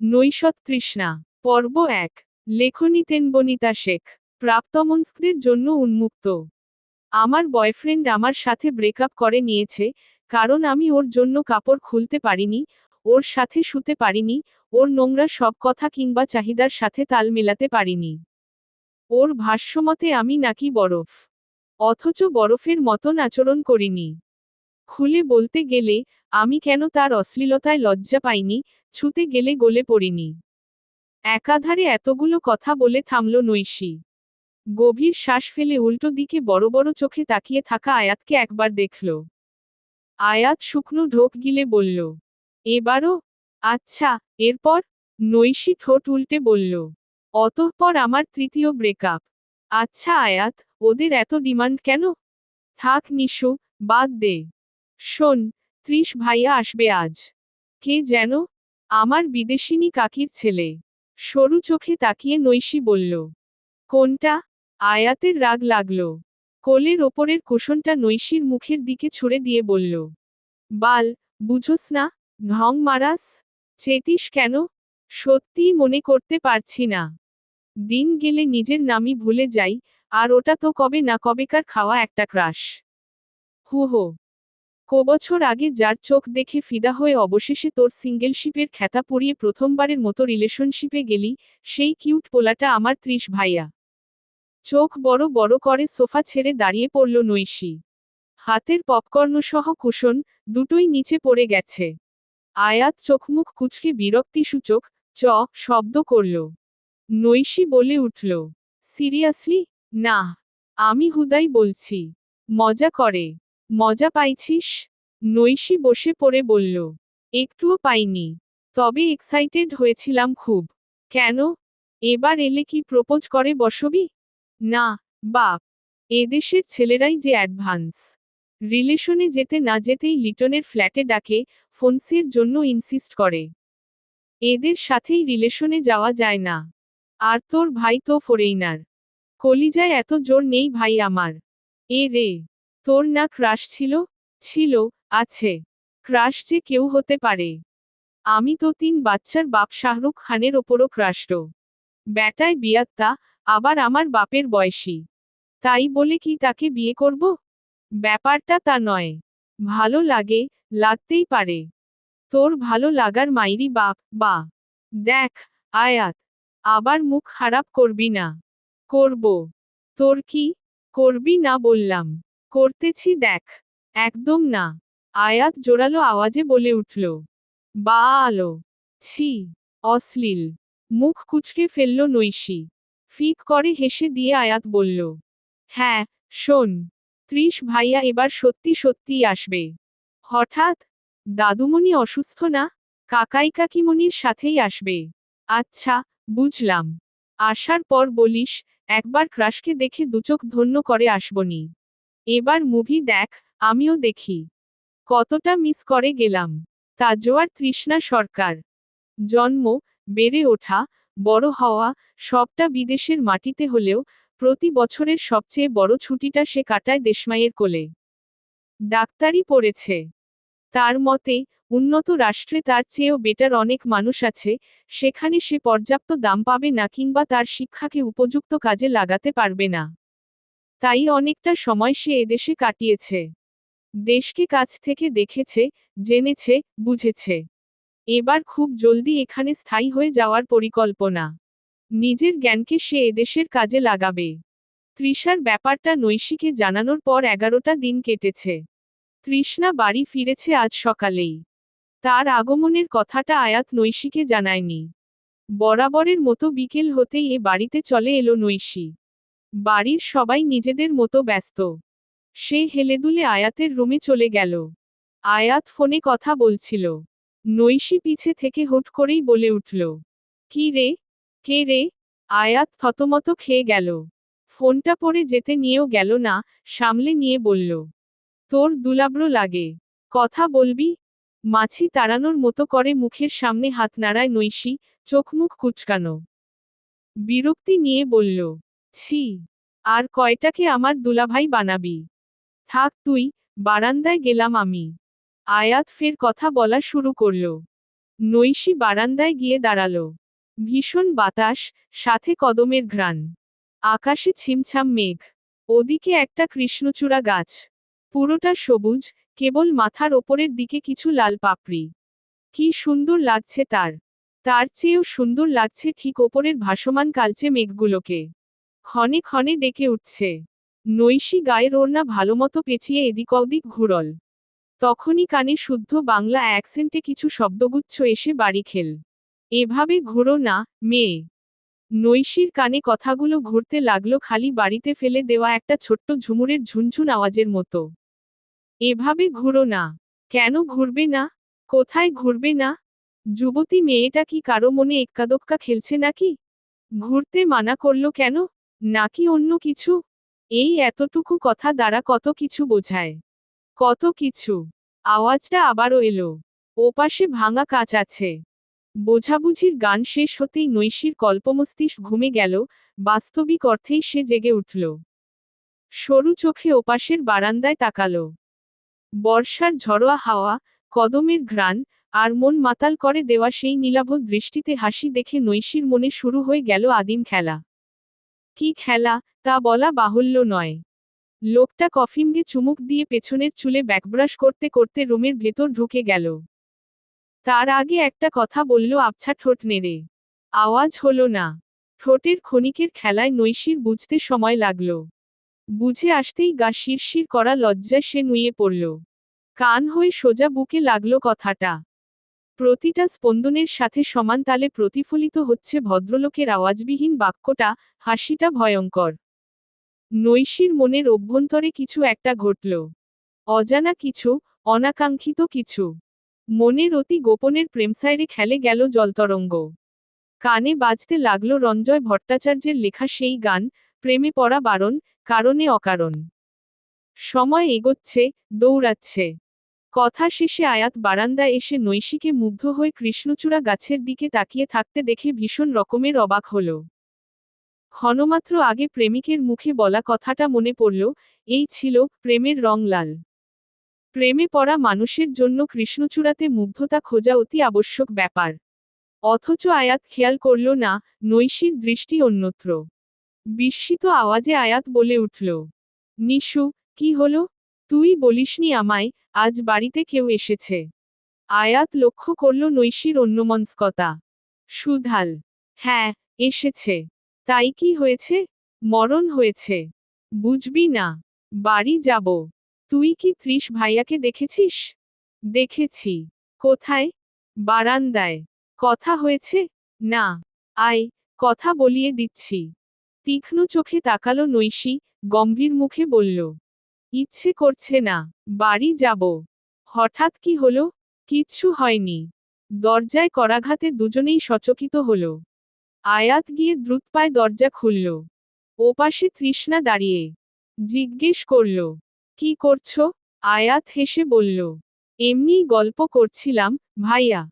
নৈশত তৃষ্ণা। পর্ব এক। লেখনীতেন বনিতা শেখ। প্রাপ্তমনস্কদের জন্য উন্মুক্ত। আমার বয়ফ্রেন্ড আমার সাথে ব্রেকআপ করে নিয়েছে, কারণ আমি ওর জন্য কাপড় খুলতে পারিনি, ওর সাথে শুতে পারিনি, ওর নোংরা সব কথা কিংবা চাহিদার সাথে তাল মেলাতে পারিনি। ওর ভাষ্যমতে আমি নাকি বরফ। অথচ বরফের মতন আচরণ করিনি। খুলে বলতে গেলে, আমি কেন তার অশ্লীলতায় লজ্জা পাইনি, ছুতে গেলে গলে পড়িনি। একাধারে এতগুলো কথা বলে থামল নৈশী। গভীর শ্বাস ফেলে উল্টো দিকে বড় বড় চোখে তাকিয়ে থাকা আয়াতকে একবার দেখল। আয়াত শুকনো ঢোক গিলে বলল, এবারও? আচ্ছা এরপর? নৈশী ঠোঁট উল্টে বলল, অতঃপর আমার তৃতীয় ব্রেকআপ। আচ্ছা আয়াত, ওদের এত ডিমান্ড কেন? থাক নিশু, বাদ দে। শোন, ত্রিশ ভাইয়া আসবে আজ। কে যেন? আমার বিদেশিনী কাকির ছেলে। সরু চোখে তাকিয়ে নৈশী বলল, কোনটা? আয়াতের রাগ লাগল। কোলের ওপরের কুশনটা নৈশীর মুখের দিকে ছুড়ে দিয়ে বলল, বাল, বুঝোস না ঢং মারাস। চেতিস কেন? সত্যিই মনে করতে পারছি না। দিন গেলে নিজের নামই ভুলে যাই, আর ওটা তো কবে না কবেকার খাওয়া একটা ক্রাশ। হু হো। কবছর আগে যার চোখ দেখে ফিদা হয়ে অবশেষে তোর সিঙ্গেলশিপের খ্যাতা পরিয়ে প্রথমবারের মতো রিলেশনশিপে গেলি, সেই কিউট পোলাটা আমার ত্রিশ ভাইয়া। চোখ বড় বড় করে সোফা ছেড়ে দাঁড়িয়ে পড়ল নৈশী। হাতের পপকর্ন সহ কুশন দুটোই নিচে পড়ে গেছে। আয়াত চোখমুখ কুচকে বিরক্তিসূচক চ শব্দ করল। নৈশী বলে উঠল, সিরিয়াসলি? না, আমি হুদাই বলছি, মজা করে। মজা পাইছিস? নৈশি বসে পড়ে বলল, একটুও পাইনি। তবে এক্সাইটেড হয়েছিলাম খুব। কেন? এবার এলে কি প্রপোজ করে বসবি? না, বাপ। এদেশের ছেলেরাই যে অ্যাডভান্স রিলেশনে যেতে না যেতেই লিটনের ফ্ল্যাটে ডাকে, ফোনসির জন্য ইনসিস্ট করে। এদের সাথেই রিলেশনে যাওয়া যায় না। আর তোর ভাই তো ফরেইনার কলিজায় এত জোর নেই ভাই আমার। এ রে। তোর না ক্রাশ ছিল? ছিল, আছে। ক্রাশ যে কেউ হতে পারে। আমি তো তিন বাচ্চার বাপ শাহরুখ খানের ওপরও ক্রাশড। ব্যাটায় বিয়াত্তা, আবার আমার বাপের বয়সী। তাই বলে কি তাকে বিয়ে করব? ব্যাপারটা তা নয়। ভালো লাগে, লাগতেই পারে। তোর ভালো লাগার মাইরি বাপ, বা। দেখ, আয়াত, আবার মুখ খারাপ করবি না। করব। তোর কি? করবি না বললাম। করতেছি দেখ। একদম না। আয়াত জোরালো আওয়াজে বলে উঠল। বা আলো। ছি, অশ্লীল। মুখ কুচকে ফেলল নৈশি। ফিক করে হেসে দিয়ে আয়াত বলল হ্যাঁ শোন। ত্রিশ ভাইয়া এবার সত্যি সত্যিই আসবে। হঠাৎ? দাদুমণি অসুস্থ না? কাকাই কাকিমণির সাথেই আসবে। আচ্ছা বুঝলাম। আসার পর বলিস, একবার ক্রাশকে দেখে দুচোখ ধন্য করে আসবনি। এবার মুভি দেখ, আমিও দেখি। কতটা মিস করে গেলাম। তাজোয়ার তৃষ্ণা সরকার। জন্ম, বেড়ে ওঠা, বড় হওয়া, সবটা বিদেশের মাটিতে হলেও প্রতি বছরের সবচেয়ে বড় ছুটিটা সে কাটায় দেশমাইয়ের কোলে। ডাক্তারি পড়েছে। তার মতে, উন্নত রাষ্ট্রে তার চেয়েও বেটার অনেক মানুষ আছে, সেখানে সে পর্যাপ্ত দাম পাবে না কিংবা তার শিক্ষাকে উপযুক্ত কাজে লাগাতে পারবে না। তাই অনেকটা সময় সে এদেশে কাটিয়েছে। দেশকে কাছ থেকে দেখেছে, জেনেছে, বুঝেছে। এবার খুব জলদি এখানে স্থায়ী হয়ে যাওয়ার পরিকল্পনা। নিজের জ্ঞানকে সে এদেশের কাজে লাগাবে। তৃষার ব্যাপারটা নৈশীকে জানানোর পর এগারোটা দিন কেটেছে। তৃষ্ণা বাড়ি ফিরেছে আজ সকালেই। তার আগমনের কথাটা আয়াত নৈশীকে জানায়নি। বরাবরের মতো বিকেল হতেই এ বাড়িতে চলে এলো নৈশী। বাড়ির সবাই নিজেদের মতো ব্যস্ত। সে হেলেদুলে আয়াতের রুমে চলে গেল। আয়াত ফোনে কথা বলছিল। নৈশী পিছে থেকে হুট করেই বলে উঠল, কি রে? কে রে? আয়াত থতমত খেয়ে গেল। ফোনটা পরে যেতে নিয়েও গেল না, সামলে নিয়ে বলল, তোর দুলাব্র লাগে। কথা বলবি? মাছি তাড়ানোর মতো করে মুখের সামনে হাত নাড়ায় নৈশী, চোখ মুখ কুচকানো। বিরক্তি নিয়ে বলল ছি, আর কয়টাকে আমার দুলাভাই বানাবি? থাক তুই, বারান্দায় গেলাম আমি। আয়াত ফের কথা বলা শুরু করল। নৈশি বারান্দায় গিয়ে দাঁড়াল। ভীষণ বাতাস, সাথে কদমের ঘ্রাণ। আকাশে ছিমছাম মেঘ। ওদিকে একটা কৃষ্ণচূড়া গাছ। পুরোটা সবুজ, কেবল মাথার ওপরের দিকে কিছু লাল পাপড়ি। কি সুন্দর লাগছে তার। তার চেয়েও সুন্দর লাগছে ঠিক ওপরের ভাসমান কালচে মেঘগুলোকে। ক্ষণে ক্ষণে ডেকে উঠছে। নৈশি গায়ের ওড়না ভালোমতো পেঁচিয়ে এদিক ওদিক ঘুরল। তখনই কানে শুদ্ধ বাংলা অ্যাকসেন্টে কিছু শব্দগুচ্ছ এসে বাড়ি খেল। এভাবে ঘুরো না, মেয়ে নৈশির কানে কথাগুলো ঘুরতে লাগল খালি বাড়িতে ফেলে দেওয়া একটা ছোট্ট ঝুমুরের ঝুনঝুন আওয়াজের মতো। এভাবে ঘুরো না। কেন ঘুরবে না? কোথায় ঘুরবে না? যুবতী মেয়েটা কি কারও মনে এক্কাদোক্কা খেলছে নাকি? ঘুরতে মানা করল কেন? নাকি অন্য কিছু? এই এতটুকু কথা দ্বারা কত কিছু বোঝায়। কত কিছু। আওয়াজটা আবারও এলো। ওপাশে ভাঙা কাচ আছে। বোঝাবুঝির গান শেষ হতেই নৈশির কল্পমস্তিষ্ক ঘুমে গেল, বাস্তবিক অর্থেই সে জেগে উঠল। সরু চোখে ওপাশের বারান্দায় তাকাল। বর্ষার ঝড়োয়া হাওয়া, কদমের ঘ্রাণ, আর মন মাতাল করে দেওয়া সেই নীলাভ দৃষ্টিতে হাসি দেখে নৈশির মনে শুরু হয়ে গেল আদিম খেলা। কি খেলা, তা বলা বাহুল্য নয়। লোকটা কফিনকে চুমুক দিয়ে পেছনের চুলে ব্যাকব্রাশ করতে করতে রুমের ভেতর ঢুকে গেল। তার আগে একটা কথা বলল আবছা ঠোঁট নেড়ে। আওয়াজ হলো না। ঠোঁটের ক্ষণিকের খেলায় নৈশির বুঝতে সময় লাগল। বুঝে আসতেই গা শিরশির করা লজ্জায় সে নুয়ে পড়ল। কান হয়ে সোজা বুকে লাগল কথাটা। প্রতিটা স্পন্দনের সাথে সমান তালে প্রতিফলিত হচ্ছে ভদ্রলোকের আওয়াজবিহীন বাক্যটা, হাসিটা ভয়ঙ্কর। নৈশির মনের অভ্যন্তরে কিছু একটা ঘটল। অজানা কিছু, অনাকাঙ্ক্ষিত কিছু। মনের অতি গোপনের প্রেমসাইরে খেলে গেল জলতরঙ্গ। কানে বাজতে লাগল রঞ্জয় ভট্টাচার্যের লেখা সেই গান, প্রেমে পড়া বারণ, কারণে অকারণ। সময় এগোচ্ছে, দৌড়াচ্ছে। কথা শেষে আয়াত বারান্দায় এসে নৈশিকে মুগ্ধ হয়ে কৃষ্ণচূড়া গাছের দিকে তাকিয়ে থাকতে দেখে ভীষণ রকমের অবাক হল। ক্ষণমাত্র আগে প্রেমিকের মুখে বলা কথাটা মনে পড়ল, এই ছিল প্রেমের রং লাল। প্রেমে পড়া মানুষের জন্য কৃষ্ণচূড়াতে মুগ্ধতা খোঁজা অতি আবশ্যক ব্যাপার। অথচ আয়াত খেয়াল করল না, নৈশীর দৃষ্টি অন্যত্র। বিস্মিত আওয়াজে আয়াত বলে উঠল, নিশু, কি হলো? তুই বলিসনি আমায়, আজ বাড়িতে কেউ এসেছে। আয়াত লক্ষ্য করল নৈশীর অন্যমনস্কতা। সুধাল হ্যাঁ এসেছে। তাই কি হয়েছে? মরণ হয়েছে। বুঝবি না। বাড়ি যাব। তুই কি ত্রিশ ভাইয়াকে দেখেছিস? দেখেছি। কোথায়? বারান্দায়। কথা হয়েছে? না। আয়, কথা বলিয়ে দিচ্ছি। তীক্ষ্ণ চোখে তাকালো নৈশী, গম্ভীর মুখে বলল ইচ্ছে করছে না, বাড়ি যাব। হঠাৎ কি হলো? কিচ্ছু হয়নি। দরজায় করাঘাতে দুজনেই সচকিত হল। আয়াত গিয়ে দ্রুত পায়ে দরজা খুলল। ওপাশে তৃষ্ণা দাঁড়িয়ে জিজ্ঞেস করল, কি করছ? আয়াত হেসে বলল এমনিই গল্প করছিলাম, ভাইয়া।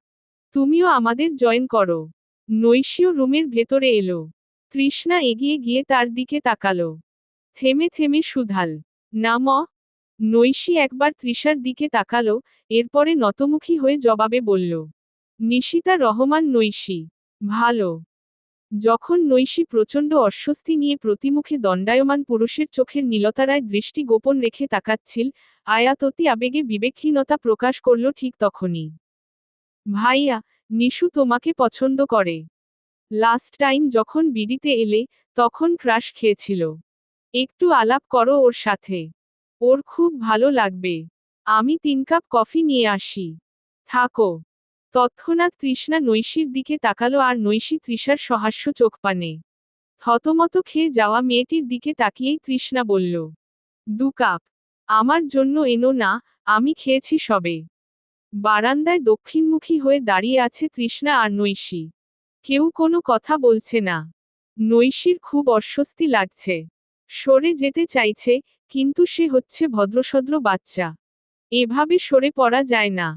তুমিও আমাদের জয়েন করো। নৈশীয় রুমের ভেতরে এলো। তৃষ্ণা এগিয়ে গিয়ে তার দিকে তাকালো। থেমে থেমে সুধাল না, ম। নৈশী একবার তৃষার দিকে তাকালো, এরপরে নতমুখী হয়ে জবাবে বলল, নিশিতা রহমান নৈশী, ভালো। যখন নৈশী প্রচণ্ড অস্বস্তি নিয়ে প্রতিমুখে দণ্ডায়মান পুরুষের চোখের নীলতারায় দৃষ্টি গোপন রেখে তাকাচ্ছিল আয়াত অতি আবেগে বিবেকহীনতা প্রকাশ করল ঠিক তখনই। ভাইয়া, নিশু তোমাকে পছন্দ করে। লাস্ট টাইম যখন বিড়িতে এলে, তখন ক্রাশ খেয়েছিল। একটু আলাপ করো ওর সাথে। ওর খুব ভালো লাগবে। আমি তিন কাপ কফি নিয়ে আসি। থাকো। তৎক্ষণাৎ তৃষ্ণা নৈশীর দিকে তাকালো আর নৈশী তৃষার সহাস্য চোখ পানে। থতমত খেয়ে যাওয়া মেয়েটির দিকে তাকিয়েই তৃষ্ণা বলল, দু কাপ। আমার জন্য এনো না, আমি খেয়েছি সবে বারান্দায় দক্ষিণমুখী হয়ে দাঁড়িয়ে আছে তৃষ্ণা আর নৈশী। কেউ কোনো কথা বলছে না। নৈশীর খুব অস্বস্তি লাগছে। সরে যেতে চাইছে, কিন্তু সে হচ্ছে ভদ্রসদ্র বাচ্চা। এভাবে সরে পড়া যায় না।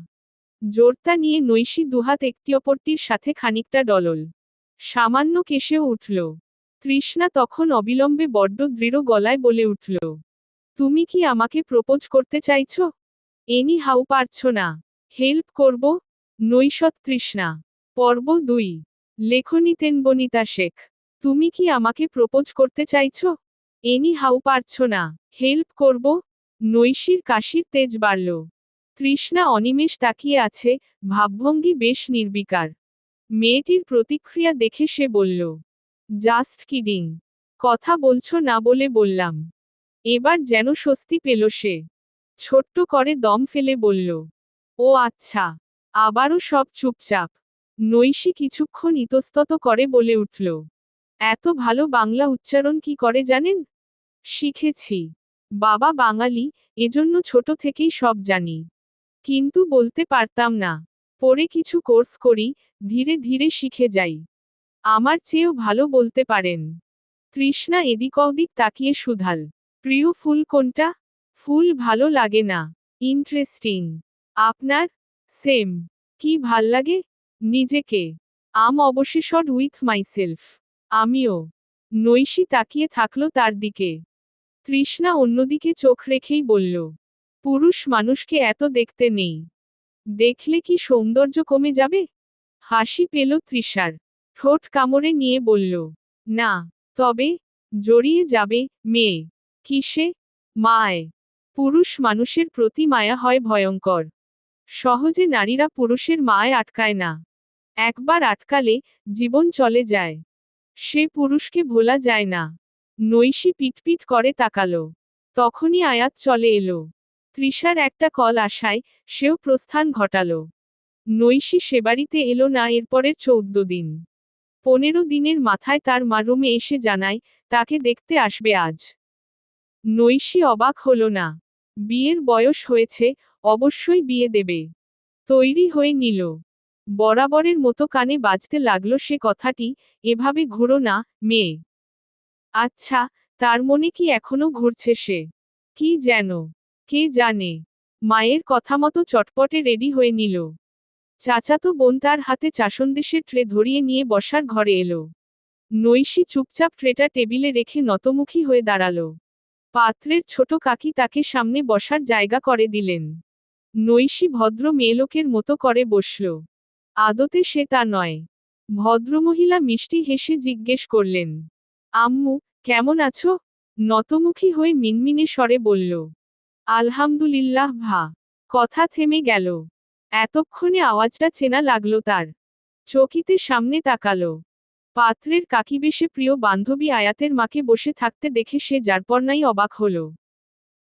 জোরতা নিয়ে নৈশী দুহাত একটি অপরটির সাথে খানিকটা ডলল। সামান্য কেশেও উঠল। তৃষ্ণা তখন অবিলম্বে বড্ড দৃঢ় গলায় বলে উঠল, তুমি কি আমাকে প্রপোজ করতে চাইছ? এনি হাউ পারছ না। হেল্প করব? নৈশত তৃষ্ণা, পর্ব দুই। লেখনীতেন বনিতা শেখ, তুমি কি আমাকে প্রপোজ করতে চাইছো? এনি হাউ পারছ না। হেল্প করব। নৈশীর কাশির তেজ বাড়ল। তৃষ্ণা অনিমেষ তাকিয়ে আছে, ভাবভঙ্গি বেশ নির্বিকার। মেয়েটির প্রতিক্রিয়া দেখে সে বলল, জাস্ট কিডিং। কথা বলছো না বলে বললাম। এবার যেন স্বস্তি পেল সে। ছোট্ট করে দম ফেলে বলল, ও আচ্ছা। আবারও সব চুপচাপ। নৈশী কিছুক্ষণ ইতস্তত করে বলে উঠল, এত ভালো বাংলা উচ্চারণ কি করে জানেন? শিখেছি। বাবা বাঙালি, এজন্য ছোট থেকেই সব জানি। কিন্তু বলতে পারতাম না। পরে কিছু কোর্স করি, ধীরে ধীরে শিখে যাই। আমার চেয়েও ভালো বলতে পারেন। তৃষ্ণা এদিক ওদিক তাকিয়ে সুধাল। প্রিয় ফুল কোনটা? ফুল ভালো লাগে না। ইন্টারেস্টিং। আপনার? সেম। কি ভালো লাগে? নিজেকে। I'm obsessed with myself. আমিও। নৈশী তাকিয়ে থাকল তার দিকে। তৃষ্ণা অন্যদিকে চোখ রেখেই বলল, পুরুষ মানুষকে এত দেখতে নেই। দেখলে কি সৌন্দর্য কমে যাবে? হাসি পেল তৃষার। ঠোঁট কামড়ে নিয়ে বলল, না, তবে জড়িয়ে যাবে মেয়ে। কিসে? মায়। পুরুষ মানুষের প্রতি মায়া হয় ভয়ঙ্কর। সহজে নারীরা পুরুষের মায় আটকায় না। একবার আটকালে জীবন চলে যায়। সে পুরুষকে ভোলা যায় না। নৈশী পিটপিট করে তাকালো। তখনই আয়াত চলে এলো। তৃষার একটা কল আসায় সেও প্রস্থান ঘটালো। নৈশী সেবাড়িতে এলো না এরপরের চৌদ্দ দিন। পনেরো দিনের মাথায় তার মা রুমে এসে জানায়, তাকে দেখতে আসবে আজ। নৈশী অবাক হলো না। বিয়ের বয়স হয়েছে, অবশ্যই বিয়ে দেবে। তৈরি হয়ে নিল। বরাবরের মতো কানে বাজতে লাগল সে কথাটি, এভাবে ঘুরো না, মেয়ে। আচ্ছা তার মনে কি এখনও ঘুরছে সে? কি যেন? কে জানে? মায়ের কথা মতো চটপটে রেডি হয়ে নিল। চাচাতো বোন তার হাতে চাসন্দেশের ট্রে ধরিয়ে নিয়ে বসার ঘরে এলো। নৈশী চুপচাপ ট্রেটা টেবিলে রেখে নতমুখী হয়ে দাঁড়াল। পাত্রের ছোট কাকি তাকে সামনে বসার জায়গা করে দিলেন। নৈশী ভদ্র মেয়েলোকের মতো করে বসল। আদতে সে তা নয়। ভদ্রমহিলা মিষ্টি হেসে জিজ্ঞেস করলেন আম্মু, কেমন আছো? নতমুখী হয়ে মিনমিনে স্বরে বলল, আলহামদুলিল্লাহ ভা। কথা থেমে গেল। এতক্ষণে আওয়াজটা চেনা লাগল তার। চকিতে সামনে তাকালো। পাত্রের কাকি বেশে প্রিয় বান্ধবী আয়াতের মাকে বসে থাকতে দেখে সে যারপরনাই অবাক হল।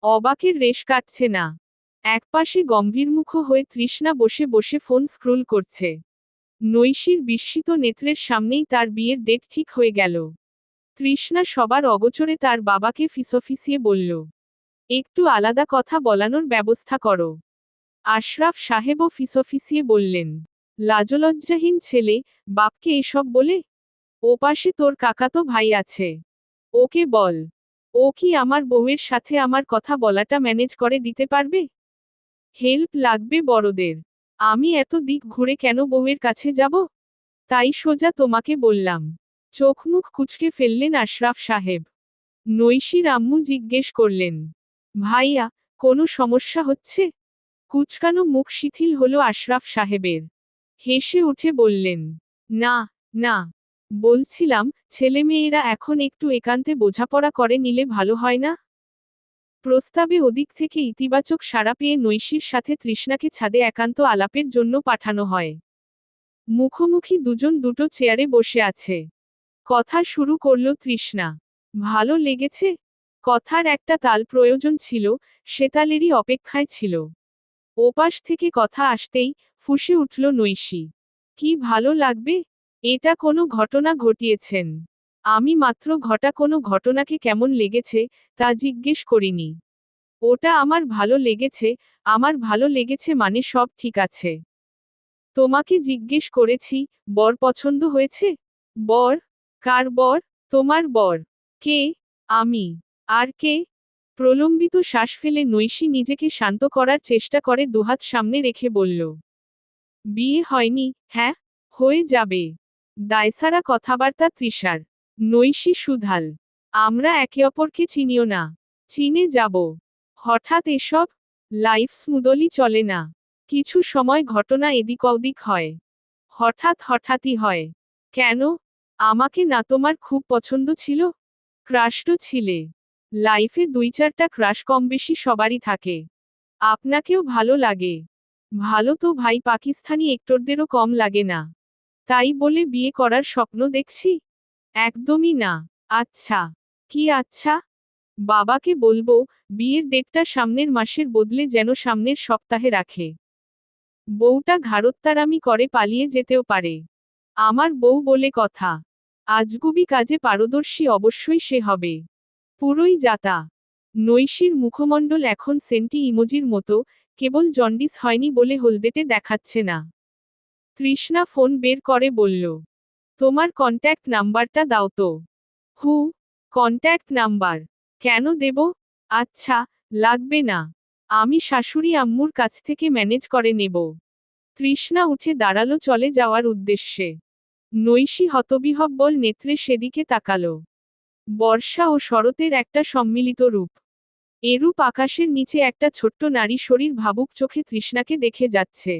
অবাকের রেশ কাটছে না। একপাশে গম্ভীরমুখ হয়ে তৃষ্ণা বসে বসে ফোন স্ক্রুল করছে। নৈশীর বিস্মিত নেত্রের সামনেই তার বিয়ের ডেট ঠিক হয়ে গেল। তৃষ্ণা সবার অগোচরে তার বাবাকে ফিসফিসিয়ে বলল, একটু আলাদা কথা বলানোর ব্যবস্থা করো। আশরাফ সাহেবও ফিসফিসিয়ে বললেন, লাজলজ্জাহীন ছেলে, বাপকে এসব বলে? ওপাশে তোর কাকাতো ভাই আছে। ওকে বল, ও কি আমার বউয়ের সাথে আমার কথা বলাটা ম্যানেজ করে দিতে পারবে? হেল্প লাগবে বড়দের। আমি এত দিক ঘুরে কেন বউয়ের কাছে যাব? তাই সোজা তোমাকে বললাম চোখ মুখ কুচকে ফেললেন আশরাফ সাহেব। নৈশীর আম্মু জিজ্ঞেস করলেন, ভাইয়া, কোনো সমস্যা হচ্ছে? কুচকানো মুখ শিথিল হলো আশরাফ সাহেবের। হেসে উঠে বললেন, না না। বলছিলাম, ছেলেমেয়েরা এখন একটু একান্তে বোঝাপড়া করে নিলে ভালো হয় না? প্রস্তাবে ওদিক থেকে ইতিবাচক সাড়া পেয়ে নৈশীর সাথে তৃষ্ণাকে ছাদে একান্ত আলাপের জন্য পাঠানো হয়। মুখোমুখি দুজন দুটো চেয়ারে বসে আছে। কথা শুরু করল তৃষ্ণা। ভালো লেগেছে? কথার একটা তাল প্রয়োজন ছিল, সে তালেরই অপেক্ষায় ছিল। ওপাশ থেকে কথা আসতেই ফুসে উঠল নৈশী। কি ভালো লাগবে? এটা কোনো ঘটনা ঘটিয়েছেন। আমি মাত্র ঘটা কোনো ঘটনাকে কেমন লেগেছে, তা জিজ্ঞেস করিনি। ওটা আমার ভালো লেগেছে, আমার ভালো লেগেছে মানে সব ঠিক আছে। তোমাকে জিজ্ঞেস করেছি, বর পছন্দ হয়েছে? বর কার বর? তোমার বর। কে? আমি। আর কে? প্রলম্বিত শ্বাস ফেলে নৈশী নিজেকে শান্ত করার চেষ্টা করে দুহাত সামনে রেখে বলল, বিয়ে হয়নি হ্যাঁ? হয়ে যাবে। দায়সারা কথাবার্তা তৃষার। নৈশী সুধাল, আমরা একে অপরকে চিনিও না। চিনে যাব। হঠাৎ এসব লাইফ স্মুদলি চলে না। কিছু সময় ঘটনা এদিক ওদিক হয়। হঠাৎ হঠাৎই হয়। কেন? আমাকে না তোমার খুব পছন্দ ছিল? ক্রাশ তো ছিলে। লাইফে দুই চারটা ক্রাশ কম বেশি সবারই থাকে। আপনাকেও ভালো লাগে। ভালো তো ভাই, পাকিস্তানি একটরদেরও কম লাগে না। তাই বলে বিয়ে করার স্বপ্ন দেখছি? একদমই না। আচ্ছা। কি আচ্ছা? বাবাকে বলব, বিয়ের ডেটটা সামনের মাসের বদলে যেন সামনের সপ্তাহে রাখে। বউটা ঘাড়ত্তারামি করে পালিয়ে যেতেও পারে। আমার বউ বলে কথা। আজগুবি কাজে পারদর্শী অবশ্যই সে হবে। পুরোই যাতা। নৈশীর মুখমণ্ডল এখন সেন্টি ইমোজির মতো, কেবল জন্ডিস হয়নি বলে হলদেটে দেখাচ্ছে না। তৃষ্ণা ফোন বের করে বলল, তোমার কন্ট্যাক্ট নাম্বারটা দাও তো। হু, কন্ট্যাক্ট নাম্বার। কেন দেব? আচ্ছা লাগবে না। আমি শাশুড়ি আম্মুর কাছ থেকে ম্যানেজ করে নেব। তৃষ্ণা উঠে দাঁড়াল চলে যাওয়ার উদ্দেশ্যে। নৈশী হতবিহব্বল নেত্রে সেদিকে তাকালো। বর্ষা ও শরতের একটা সম্মিলিত রূপ। এরূপ আকাশের নিচে একটা ছোট্ট নারী শরীর ভাবুক চোখে তৃষ্ণাকে দেখে যাচ্ছে।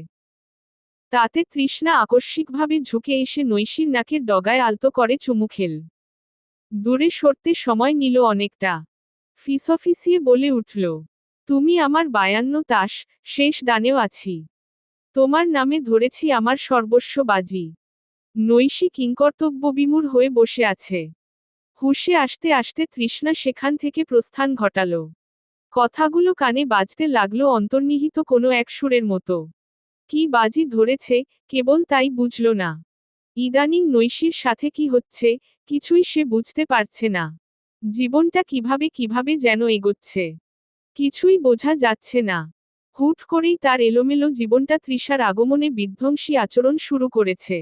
তাতে তৃষ্ণা আকস্মিকভাবে ঝুঁকে এসে নৈশীর নাকের ডগায় আলতো করে চুমু খেল। দূরে সরতে সময় নিল অনেকটা। ফিসফিসিয়ে বলে উঠল, তুমি আমার বায়ান্ন তাস, শেষ দানেও আছি। তোমার নামে ধরেছি আমার সর্বস্ব বাজি। নৈশী কিংকর্তব্যবিমূর হয়ে বসে আছে। হুশে আসতে আসতে তৃষ্ণা সেখান থেকে প্রস্থান ঘটাল। কথাগুলো কানে বাজতে লাগল অন্তর্নিহিত কোনো এক সুরের মতো। কি বাজি ধরেছে, কেবল তাই বুঝল না। ইদানিং নৈশীর সাথে কি হচ্ছে, কিছুই সে বুঝতে পারছে না। জীবনটা কীভাবে কীভাবে যেন এগোচ্ছে। কিছুই বোঝা যাচ্ছে না। হুট করেই তার এলোমেলো জীবনটা তৃষার আগমনে বিধ্বংসী আচরণ শুরু করেছে।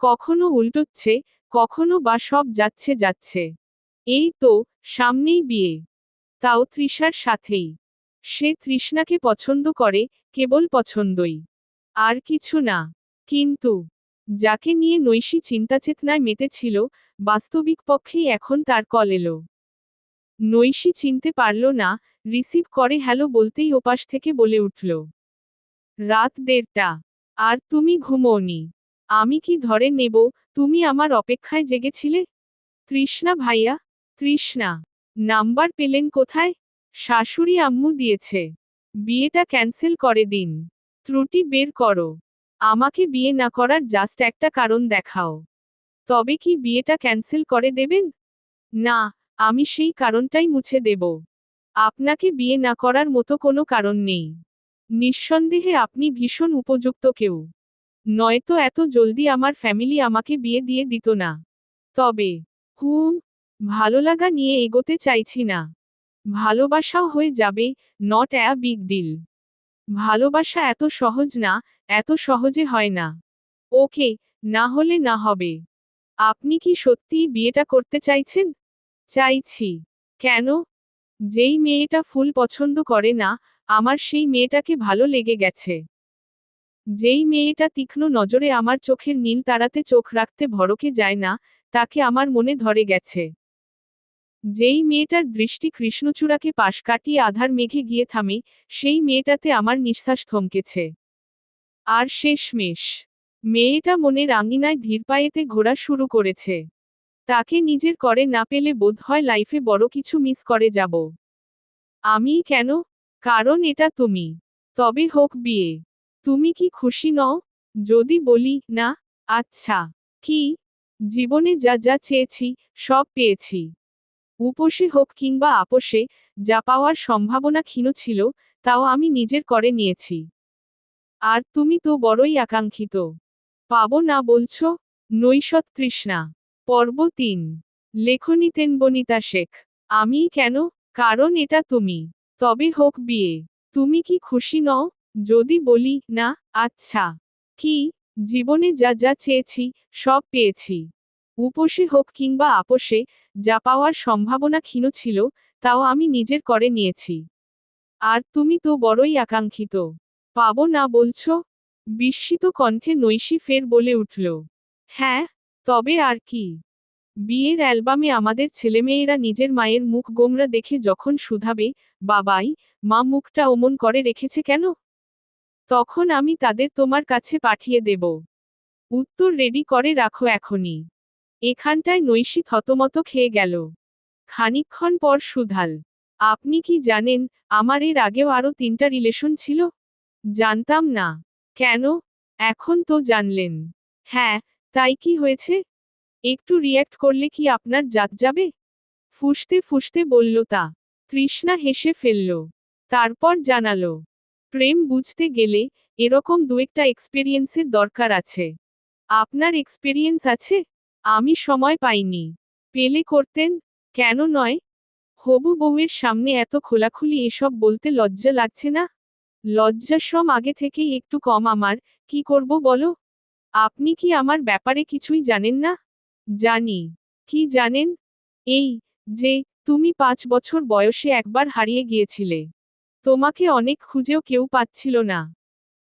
কখনো উল্টোচ্ছে, কখনো বা সব যাচ্ছে যাচ্ছে। এই তো, সামনেই বিয়ে। তাও তৃষার সাথেই। সে তৃষ্ণাকে পছন্দ করে, কেবল পছন্দই। আর কিছু না। কিন্তু, যাকে নিয়ে নৈশী চিন্তাচেতনায় মেতেছিল, বাস্তবিক পক্ষেই এখন তার কল এলো। নৈশী চিনতে পারল না রিসিভ করে হ্যালো বলতেই ওপাশ থেকে বলে উঠল, রাত দেড়টা। আর তুমি ঘুমোনি আমি কি ধরে নেব? তুমি আমার অপেক্ষায় জেগেছিলে? তৃষ্ণা ভাইয়া, তৃষ্ণা। নাম্বার পেলেন কোথায়? শাশুড়ি আম্মু দিয়েছে। বিয়েটা ক্যান্সেল করে দিন। ত্রুটি বের করো। আমাকে বিয়ে না করার জাস্ট একটা কারণ দেখাও। তবে কি বিয়েটা ক্যান্সেল করে দেবেন? না, আমি সেই কারণটাই মুছে দেব। আপনাকে বিয়ে না করার মতো কোনো কারণ নেই। নিঃসন্দেহে আপনি ভীষণ উপযুক্ত কেউ। নয়তো এত জলদি আমার ফ্যামিলি আমাকে বিয়ে দিয়ে দিত না। তবে, হুম, ভালো লাগা নিয়ে এগোতে চাইছি না। ভালোবাসাও হয়ে যাবে নট অ্যা বিগ ডিল ভালোবাসা এত সহজ না, এত সহজে হয় না। ওকে না হলে না হবে। আপনি কি সত্যিই বিয়েটা করতে চাইছেন? চাইছি। কেন? যেই মেয়েটা ফুল পছন্দ করে না, আমার সেই মেয়েটাকে ভালো লেগে গেছে। যেই মেয়েটা তীক্ষ্ণ নজরে আমার চোখের নীল তারাতে চোখ রাখতে ভরকে যায় না, তাকে আমার মনে ধরে গেছে। যেই মেয়েটার দৃষ্টি কৃষ্ণচূড়াকে পাশ কাটিয়ে আধার মেঘে গিয়ে থামে, সেই মেয়েটাতে আমার নিঃশ্বাস থমকেছে। আর শেষমেশ, মেয়েটা মনের আঙিনায় ধীর পায়েতে ঘোরা শুরু করেছে। তাকে নিজের করে না পেলে বোধ হয় লাইফে বড় কিছু মিস করে যাব। আমি কেন? কারণ এটা তুমি। তবে হোক বিয়ে। তুমি কি খুশি নও? যদি বলি, না আচ্ছা। কি? জীবনে যা যা চেয়েছি, সব পেয়েছি। উপসে হোক কিংবা আপোষে যা পাওয়ার সম্ভাবনা ক্ষীণ ছিল, তাও আমি নিজের করে নিয়েছি। আর তুমি তো বড়ই আকাঙ্ক্ষিত পাবো না বলছো? নৈশত তৃষ্ণা পর্ব তিন। লেখনীতেন বনিতা শেখ। আমি কেন? কারণ এটা তুমি। তবে হোক বিয়ে। তুমি কি খুশি নও? যদি বলি, না আচ্ছা। কি? জীবনে যা যা চেয়েছি, সব পেয়েছি। উপসে হোক কিংবা আপোষে যা পাওয়ার সম্ভাবনা ক্ষীণ ছিল, তাও আমি নিজের করে নিয়েছি। আর তুমি তো বড়ই আকাঙ্ক্ষিত পাবো না বলছো? বিস্মিত কণ্ঠে নৈশী ফের বলে উঠল হ্যাঁ তবে আর কি। বিয়ের অ্যালবামে আমাদের ছেলেমেয়েরা নিজের মায়ের মুখ গোমরা দেখে যখন শুধাবে, বাবাই, মা মুখটা অমন করে রেখেছে কেন? তখন আমি তাদের তোমার কাছে পাঠিয়ে দেব। উত্তর রেডি করে রাখো এখনই। এখানটায় নৈশি থতমত খেয়ে গেল। খানিকক্ষণ পর সুধাল, আপনি কি জানেন, আমার এর আগেও আরও তিনটা রিলেশন ছিল? জানতাম না। কেন? এখন তো জানলেন। হ্যাঁ তাই কি হয়েছে? একটু রিয়্যাক্ট করলে কি আপনার জাত যাবে? ফুসতে ফুসতে বলল তা। তৃষ্ণা হেসে ফেলল। তারপর জানালো, প্রেম বুঝতে গেলে এরকম দু একটা এক্সপেরিয়েন্সের দরকার আছে। আপনার এক্সপেরিয়েন্স আছে? আমি সময় পাইনি। পেলে করতেন? কেন নয়? হবু বউয়ের সামনে এত খোলাখুলি এসব বলতে লজ্জা লাগছে না? লজ্জাশ্রম আগে থেকেই একটু কম আমার, কি করব বলো? আপনি কি আমার ব্যাপারে কিছুই জানেন না? জানি। কি জানেন? এই, যে, তুমি পাঁচ বছর বয়সে একবার হারিয়ে গিয়েছিলে। তোমাকে অনেক খুঁজেও কেউ পাচ্ছিল না।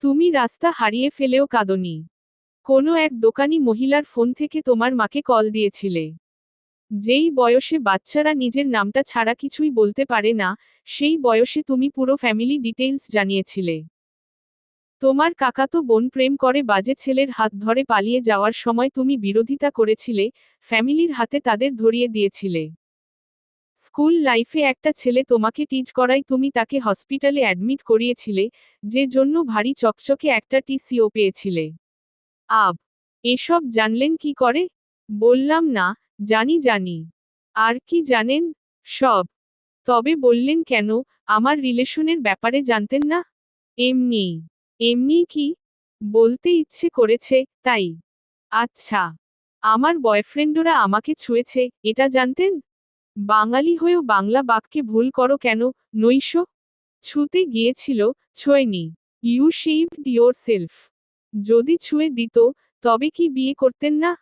তুমি রাস্তা হারিয়ে ফেলেও কাঁদনি। কোনো এক দোকানি মহিলার ফোন থেকে তোমার মাকে কল দিয়েছিলে। যেই বয়সে বাচ্চারা নিজের নামটা ছাড়া কিছুই বলতে পারে না, সেই বয়সে তুমি পুরো ফ্যামিলি ডিটেইলস জানিয়েছিলে। তোমার কাকাতো বোন প্রেম করে বাজে ছেলের হাত ধরে পালিয়ে যাওয়ার সময় তুমি বিরোধিতা করেছিলে, ফ্যামিলির হাতে তাদের ধরিয়ে দিয়েছিলে। স্কুল লাইফে একটা ছেলে তোমাকে টিজ করাই তুমি তাকে হসপিটালে অ্যাডমিট করিয়েছিলে, যে জন্য ভারী চকচকে একটা টিসিও পেয়েছিলে। আব, এসব জানলেন কি করে? বললাম না, জানি জানি। আর কি জানেন? সব। তবে বললেন কেন, আমার রিলেশনের ব্যাপারে জানতেন না? এমনি। এমনি কি? বলতে ইচ্ছে করেছে, তাই। আচ্ছা আমার বয়ফ্রেন্ডরা আমাকে ছুঁয়েছে, এটা জানতেন? বাঙালি হয়েও বাংলা বাক্যে ভুল করো কেন, নৈশ? ছুতে গিয়েছিল, ছোঁয়নি। ইউ শেভড ইয়োর সেলফ যদি ছুঁয়ে দিত, তবে কি বিয়ে করতেন না?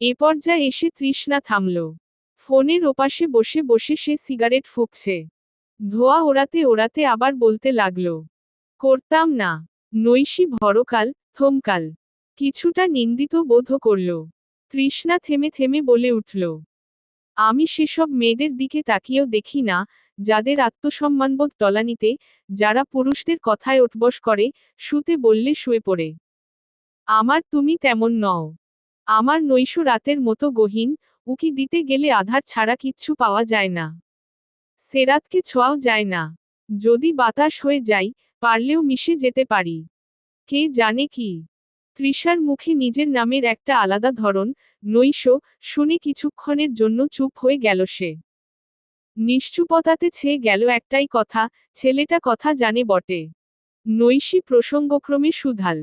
এ পর্যায়ে এসে তৃষ্ণা থামল। ফোনের ওপাশে বসে বসে সে সিগারেট ফুঁকছে। ধোয়া ওড়াতে ওড়াতে আবার বলতে লাগল, করতাম না। নৈশী ভরকাল, থমকাল। কিছুটা নিন্দিত বোধ করল। তৃষ্ণা থেমে থেমে বলে উঠল, আমি সেসব মেয়েদের দিকে তাকিয়েও দেখি না, যাদের আত্মসম্মানবোধ টলানিতে যারা পুরুষদের কথায় উঠবস করে, শুতে বললে শুয়ে পড়ে। আমার তুমি তেমন নও। আমার নৈশ রাতের মতো গহীন, উকি দিতে গেলে আধার ছাড়া কিচ্ছু পাওয়া যায় না। সেরাতকে ছোঁয়াও যায় না। যদি বাতাস হয়ে যাই পারলেও মিশে যেতে পারি। কে জানে কি? তৃষার মুখে নিজের নামের একটা আলাদা ধরন, নৈশ, শুনে কিছুক্ষণের জন্য চুপ হয়ে গেল সে। নিশ্চুপতাতে ছেয়ে গেল একটাই কথা, ছেলেটা কথা জানে বটে। নৈশী প্রসঙ্গক্রমে সুধাল,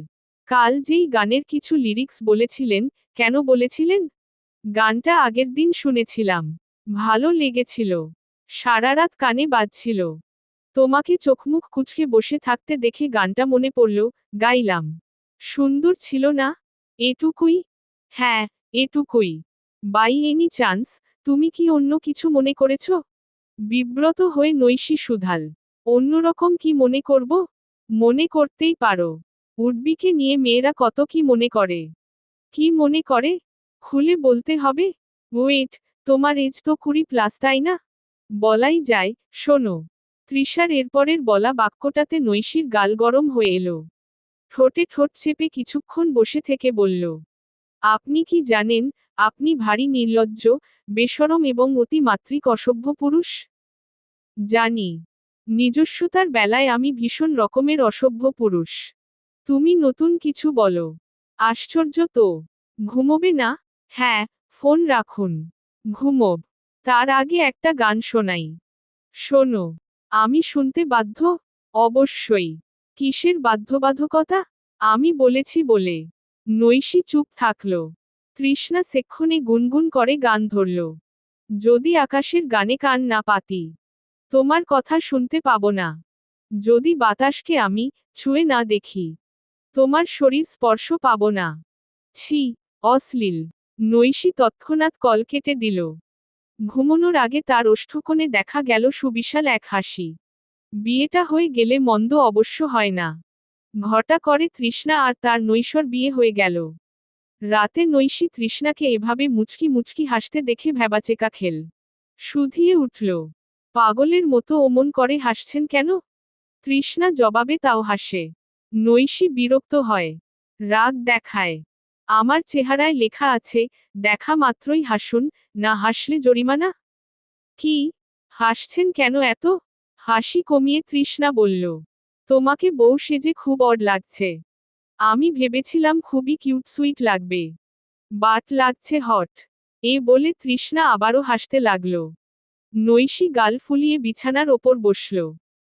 কাল যেই গানের কিছু লিরিক্স বলেছিলেন, কেন বলেছিলেন? গানটা আগের দিন শুনেছিলাম, ভালো লেগেছিল সারা রাত কানে বাজছিল। তোমাকে চোখমুখ কুচকে বসে থাকতে দেখে গানটা মনে পড়ল, গাইলাম। সুন্দর ছিল না? এটুকুই? হ্যাঁ এটুকুই। বাই এনি চান্স, তুমি কি অন্য কিছু মনে করেছ? বিব্রত হয়ে নৈশী সুধাল। অন্যরকম কি মনে করব? মনে করতেই পারো। উর্বিকে নিয়ে মেয়েরা কত কি মনে করে? কি মনে করে? খুলে বলতে হবে। ওয়েট, তোমার এজ তো কুড়ি প্লাস, তাই না? বলাই যায়, শোনো। তৃষার এরপরের বলা বাক্যটাতে নৈশীর গাল গরম হয়ে এলো। ঠোঁটে ঠোঁট চেপে কিছুক্ষণ বসে থেকে বলল, আপনি কি জানেন, আপনি ভারী নির্লজ্জ বেসরম এবং অতি মাতৃক অসভ্য পুরুষ? জানি। নিজস্বতার বেলায় আমি ভীষণ রকমের অসভ্য পুরুষ। তুমি নতুন কিছু বলো। আশ্চর্য তো। ঘুমোবে না? হ্যাঁ ফোন রাখুন। ঘুমোব। তার আগে একটা গান শোনাই। শোনো। আমি শুনতে বাধ্য? অবশ্যই। কিসের বাধ্যবাধকতা? আমি বলেছি বলে। নৈশী চুপ থাকল। তৃষ্ণা সেক্ষণে গুনগুন করে গান ধরল। যদি আকাশের গানে কান না পাতি, তোমার কথা শুনতে পাব না। যদি বাতাসকে আমি ছুঁয়ে না দেখি, তোমার শরীর স্পর্শ পাব না। ছি, অশ্লীল। নৈশী তৎক্ষণাৎ কল কেটে দিল। ঘুমনোর আগে তার ওষ্ঠকোণে দেখা গেল সুবিশাল এক হাসি। বিয়েটা হয়ে গেলে মন্দ অবশ্য হয় না। ঘটা করে তৃষ্ণা আর তার নৈশর বিয়ে হয়ে গেল। রাতে নৈশী তৃষ্ণাকে এভাবে মুচকি মুচকি হাসতে দেখে ভ্যাবাচেকা খেল। শুধিয়ে উঠল, পাগলের মতো ওমন করে হাসছেন কেন? তৃষ্ণা জবাবে তাও হাসে, নৈশি বিরক্ত হয়, রাগ দেখায়। আমার চেহারায় লেখা আছে, দেখা মাত্রই হাসুন না হাসলে জরিমানা? কি? হাসছেন কেন এত? হাসি কমিয়ে তৃষ্ণা বলল, তোমাকে বউ সেজে খুব অড লাগছে। আমি ভেবেছিলাম খুবই কিউট সুইট লাগবে। বাট লাগছে হট। এ বলে তৃষ্ণা আবারও হাসতে লাগল। নৈশি গাল ফুলিয়ে বিছানার ওপর বসল।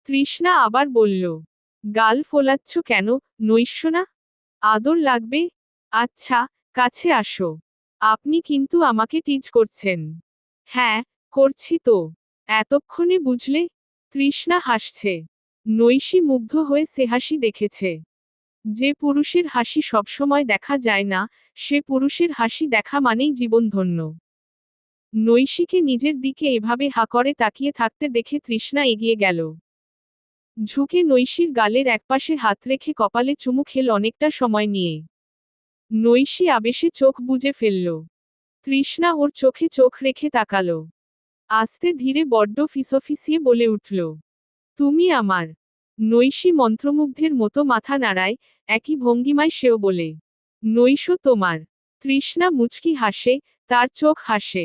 তৃষ্ণা আবার বলল, গাল ফোলাচ্ছ কেন নৈশ না আদর লাগবে? আচ্ছা কাছে আসো। আপনি কিন্তু আমাকে টিজ করছেন। হ্যাঁ করছি তো। এতক্ষণে বুঝলে, তৃষ্ণা হাসছে। নৈশি মুগ্ধ হয়ে সে হাসি দেখেছে। যে পুরুষের হাসি সবসময় দেখা যায় না, সে পুরুষের হাসি দেখা মানেই জীবনধন্য। নৈশিকে নিজের দিকে এভাবে হা করে তাকিয়ে থাকতে দেখে তৃষ্ণা এগিয়ে গেল। ঝুঁকে নৈশির গালের একপাশে হাত রেখে কপালে চুমু খেল অনেকটা সময় নিয়ে। নৈশি আবেশে চোখ বুজে ফেলল। তৃষ্ণা ওর চোখে চোখ রেখে তাকাল। আস্তে ধীরে বড্ড ফিসফিসিয়ে বলে উঠল, তুমি আমার। নৈশি মন্ত্রমুগ্ধের মতো মাথা নাড়ায়, একই ভঙ্গিমায় সেও বলে, নৈশ তোমার। তৃষ্ণা মুচকি হাসে, তার চোখ হাসে।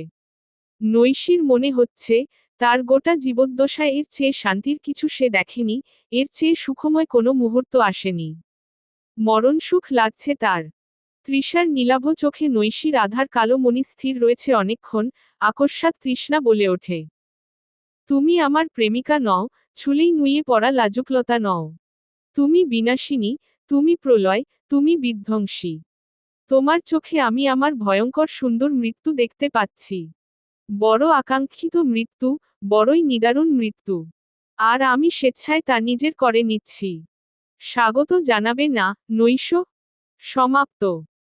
নৈশির মনে হচ্ছে, তার গোটা জীবদ্দশায় এর চেয়ে শান্তির কিছু সে দেখেনি, এর চেয়ে সুখময় কোনো মুহূর্ত আসেনি। মরণ সুখ লাগছে তার। তৃষার নীলাভ চোখে নৈশির আধার কালো মনি স্থির রয়েছে অনেকক্ষণ, আকস্মাৎ তৃষ্ণা বলে ওঠে। তুমি আমার প্রেমিকা নও, ছুলেই নুয়ে পড়া লাজুকলতা নও। তুমি বিনাশিনী, তুমি প্রলয়, তুমি বিধ্বংসী। তোমার চোখে আমি আমার ভয়ঙ্কর সুন্দর মৃত্যু দেখতে পাচ্ছি। বড় আকাঙ্ক্ষিত মৃত্যু, বড়ই নিদারুণ মৃত্যু। আর আমি স্বেচ্ছায় তা নিজের করে নিচ্ছি। স্বাগত জানাবে না, নৈশ। সমাপ্ত।